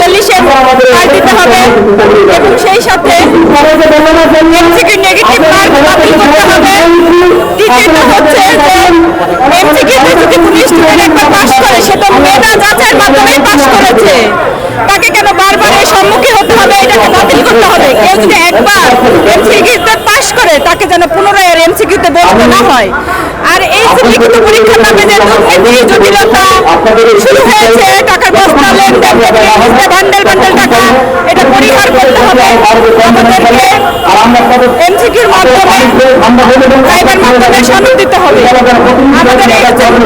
চল্লিশে কার্ড দিতে হবে এবং সেই সাথে এমসিকিউ নেগেটিভ মার্ক বাতিল করতে হবে দ্বিতীয়ত হচ্ছে যে এমসিকিউতে যদি কোনো স্টুডেন্ট একবার পাশ করে সে তো মেধা যাচাইয়ের মাধ্যমে পাশ করেছে তাকে কেন বারবার এর সম্মুখীন হতে হবে এটাকে বাতিল করতে হবে কেউ যদি একবার এমসিকিউতে পাশ করে তাকে যেন পুনরায় আর এমসিকিউতে বলতে না হয় আর এই লিখিত পরীক্ষার নামে যে দুর্নীতি জটিলতা শুরু হয়েছে বস্তা বান্ডেল বান্ডেল টাকা এটা পরিহার করতে হবে। আমাদেরকে এমসিকিউর মাধ্যমে ভাইবার মাধ্যমে সনদ দিতে হবে। আমাদের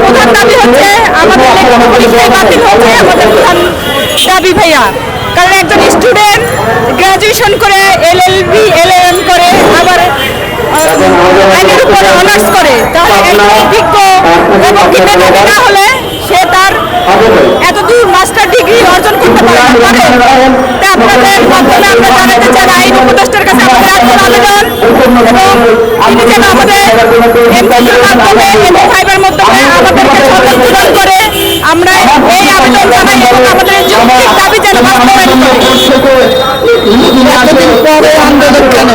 প্রধান দাবি হচ্ছে আমাদের পরীক্ষায় বাতিল হচ্ছে আমাদের প্রধান দাবি ভাইয়া। কারণ একজন স্টুডেন্ট গ্রাজুয়েশন করে এলএলবি এলএম করে আবার আইনের উপর অনার্স করে তাহলে অভিজ্ঞ এবং কি না হলে সে তার এতদূর মাস্টার ডিগ্রি এমপির মাধ্যমে মাধ্যমে আমাদেরকে করে আমরা এই আবেদন জানাই এবং আমাদের যৌক্তিক দাবি যেন বাস্তবায়ন করে এতদিন পরে আন্দোলন কেন?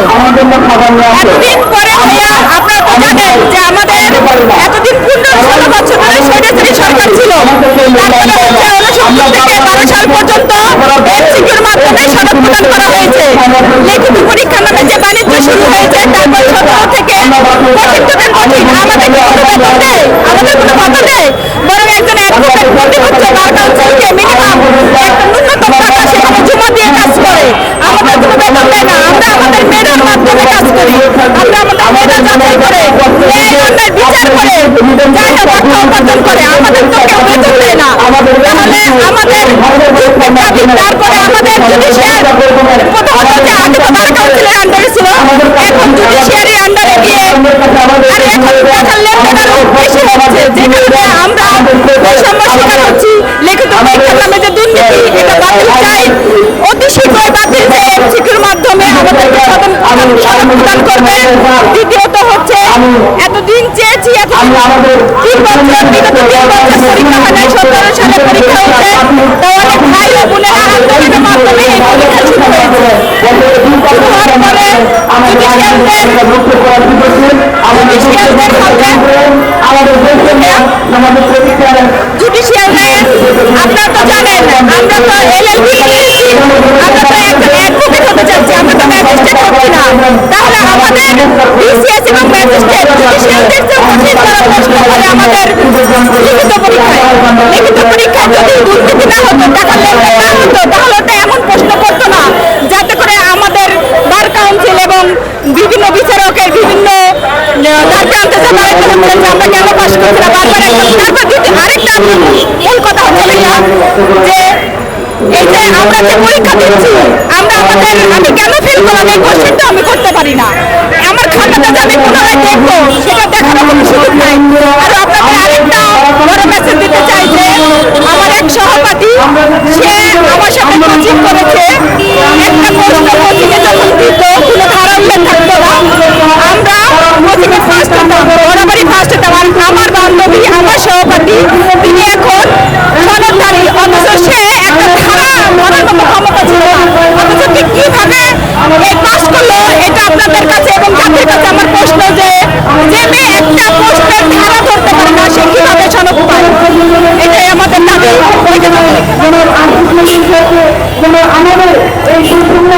এতদিন পরে ভাইয়া আপনারা তো জানেন যে আমাদের এতদিন পূর্ণ ষোলো বছর ধরে সরকার ছিল। তারপরে হচ্ছে ঊনসত্তর থেকে বারো সাল পর্যন্ত তারপরে আমাদের জুডিশিয়াল প্রথমত যে আগে তো বার কাউন্সিলের আন্ডারে ছিল আন্ডারে গিয়ে আর এখন টাকার লেনদেন আরও বেশি হচ্ছে। যে কারণে আমরা বৈষম্য শিকার হচ্ছি লিখিত পরীক্ষার নামে যে দুর্নীতি এটা বাতিল চাই। অতি শীঘ্রই বাতিল যে এমসিকিউর মাধ্যমে আমাদেরকে সদন প্রদান করবে। দ্বিতীয়ত হচ্ছে এতদিন চেয়েছি এতদিন তিন বছর বিগত তিন বছর পরীক্ষা হয় নাই সতেরো সালে পরীক্ষা হচ্ছে তো জুডিশিয়াল আপনারা তো জানেন আমরা তো এলএলবি নিয়েছি। আমরা তো একজন অ্যাডভোকেট হতে চাচ্ছি আমরা তো ম্যাজিস্ট্রেট হচ্ছি না। তাহলে আমাদের বিসিএস এবং ম্যাজিস্ট্রেট জুডিশিয়ালদের যে কঠিন তারা প্রশ্ন করে আমাদের লিখিত পরীক্ষায় লিখিত পরীক্ষায় যদি দুর্নীতি না হতো টাকা লেনদেন না হতো তাহলে তো এমন প্রশ্ন করতো না যাতে করে আমাদের বার কাউন্সিল এবং বিভিন্ন বিচারকের বিভিন্ন কথা আমরা আমরা আমি কেন আমি করতে পারি না? আমার খাতাটা আমি পুনরায় দেখব সেটা দেখার কোনো সুযোগ নাই আর আপনাদের আরেকটা বড় মেসেজ দিতে চাই যে আমার এক সহপাঠী সে আমার সাথে কোচিং করেছে একটা প্রশ্ন কোচিংয়ে যখন দিত কোনো ধারা উল্লেখ থাকতো না আমরা কোচিংয়ে ফার্স্ট হতাম বরাবরই ফার্স্ট হতাম আর আমার বান্ধবী সহপাঠী তিনি এখন সনদধারী সে একটা ধারা মনের মতো ক্ষমতা ছিল অথচ ঠিক কীভাবে এই পাস করল, এটা আপনাদের কাছে এবং জাতির কাছে আমার প্রশ্ন যে একটা প্রশ্নের ধারা ধরতে পারে না, সে কীভাবে সনদ এটাই আমাদের দাবি। আমাদের এই সম্পূর্ণ